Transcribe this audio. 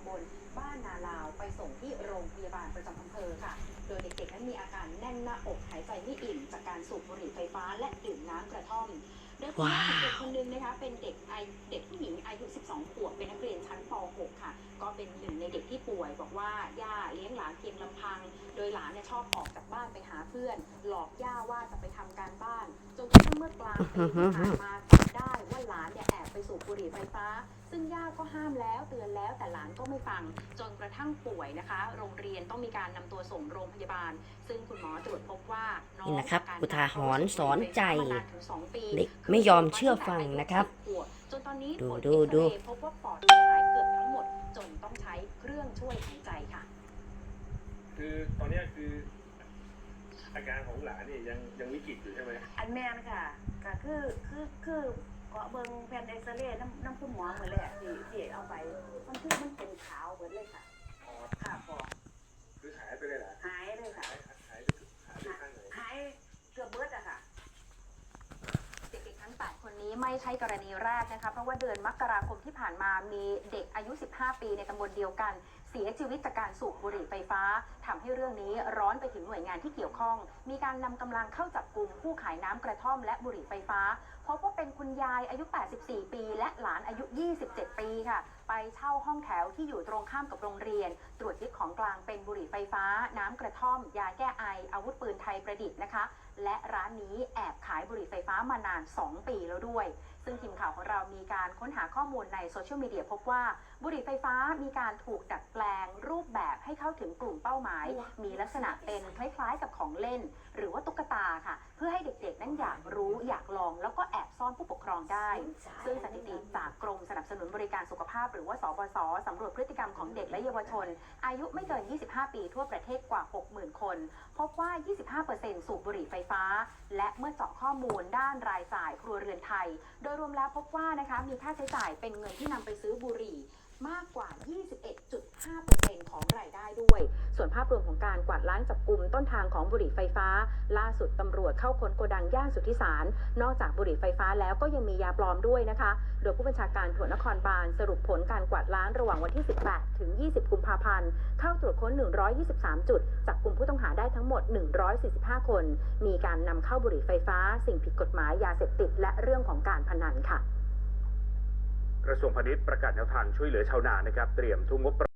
ำบลบ้านนาลาวไปส่งที่โรงพยาบาลประจำอำเภอค่ะ โดยเด็กๆนั้นมีอาการแน่นหน้าอกหายใจไม่อิ่ม จากการสูบบุหรี่ไฟฟ้าและดื่มน้ำกระท่อมโดยคุณแม่ของเด็กคนนึงนะคะเป็นเด็กไอเด็กผู้หญิงอายุ 12 ขวบเป็นนักเรียนชั้นป .6 ค่ะ ก็เป็นหนึ่งในเด็กที่ป่วย บอกว่าย่าเลี้ยงหลานเพียงลำพัง โดยหลานเนี่ยชอบออกจากบ้านไปหาเพื่อน หลอกย่าว่าจะไปทำการบ้านจนกระทั่งเมื่อกลางปีที่ผ่านมา สูบบุหรี่ไฟฟ้า ซึ่งย่าก็ห้ามแล้วเตือนแล้วแต่หลานก็ไม่ฟัง จนกระทั่งป่วยนะคะ โรงเรียนต้องมีการนำตัวส่งโรงพยาบาล ซึ่งคุณหมอตรวจพบว่าน้องนี่นะครับอาการอุทาหรณ์สอนใจมานานถึงสองปีเด็กไม่ยอมเชื่อฟังนะครับจนตอนนี้ดูผลดูเอ็กซดูเรย์พบว่าปอดเสียหายเกือบทั้งหมดจนต้องใช้เครื่องช่วยหายใจค่ะ คือตอนเนี้ยคืออาการของหลานเนี่ยยังยังวิกฤตอยู่ใช่ไหมอันแม่นค่ะก็คือคือคือ เกาะเบิงแผ่นเอ็กซเรย์น้ำน้ำคุณหมอเหมือนแหละที่ที่เอาไป มันคือมันเป็นขาวเหมือนเลยค่ะอ๋อค่ะปอ คือหายไปเลยเหรอ หายเลยค่ะ หายหายไปหายไปข้างไหน หายเกือบเบิดอะค่ะ เด็กๆทั้ง 8 คนนี้ไม่ ใช่กรณีแรกนะคะเพราะว่าเดือนมกราคมที่ผ่านมามีเด็กอายุ 15 ปีในตำบลเดียวกัน เสียชีวิตจากการสูบบุหรี่ไฟฟ้าทำให้เรื่องนี้ร้อนไปถึงหน่วยงานที่เกี่ยวข้อง มีการนำกำลังเข้าจับกลุ่มผู้ขายน้ำกระท่อมและบุหรี่ไฟฟ้าพบว่าเป็นคุณยายอายุ 84 ปี และหลานอายุ 27 ปีค่ะ ไปเช่าห้องแถวที่อยู่ตรงข้ามกับโรงเรียน ตรวจยึดของกลางเป็นบุหรี่ไฟฟ้า น้ำกระท่อม ยาแก้ไอ อาวุธปืนไทยประดิษฐ์นะคะ และร้านนี้แอบขายบุหรี่ไฟฟ้ามานาน 2 ปีแล้วด้วย ซึ่งทีมข่าวของเรามีการค้นหาข้อมูลในโซเชียลมีเดียพบว่าบุหรี่ไฟฟ้ามีการถูกดัดแปลงรูปแบบให้เข้าถึงกลุ่มเป้าหมาย มีลักษณะเป็นคล้ายๆกับของเล่น หรือว่าตุ๊กตาค่ะ เพื่อให้เด็กๆ นั้นอยากรู้อยากลองแล้วก็ อบซ่อนผู้ปกครองได้ ซึ่งสถิติจากกรมสนับสนุนบริการสุขภาพ หรือว่าสบศสำรวจพฤติกรรมของเด็กและเยาวชน อายุไม่เกิน 25 ปีทั่วประเทศกว่า 60,000 คน พบว่า 25%สูบบุหรี่ไฟฟ้า และเมื่อเจาะข้อมูลด้านรายจ่ายครัวเรือนไทย โดยรวมแล้วพบว่านะคะมีค่าใช้จ่ายเป็นเงินที่นำไปซื้อบุหรี่มากกว่า 21.5%ของรายได้ด้วย ส่วนภาพรวมของการกวาดล้างจับกลุ่มต้นทางของบุหรี่ไฟฟ้า ล่าสุดตำรวจเข้าค้นโกดังย่านสุทธิสาร นอกจากบุหรี่ไฟฟ้าแล้วก็ยังมียาปลอมด้วยนะคะ โดยผู้บัญชาการตำรวจนครบาลสรุปผลการกวาดล้างระหว่างวันที่ 18 ถึง 20 กุมภาพันธ์ เข้าตรวจค้น 123 จุด จับกลุ่มผู้ต้องหาได้ทั้งหมด 145 คน มีการนำเข้าบุหรี่ไฟฟ้า สิ่งผิดกฎหมายยาเสพติด และเรื่องของการพนันค่ะ กระทรวงพาณิชย์ประกาศแนวทางช่วยเหลือชาวนานะครับ เตรียมทุ่มงบ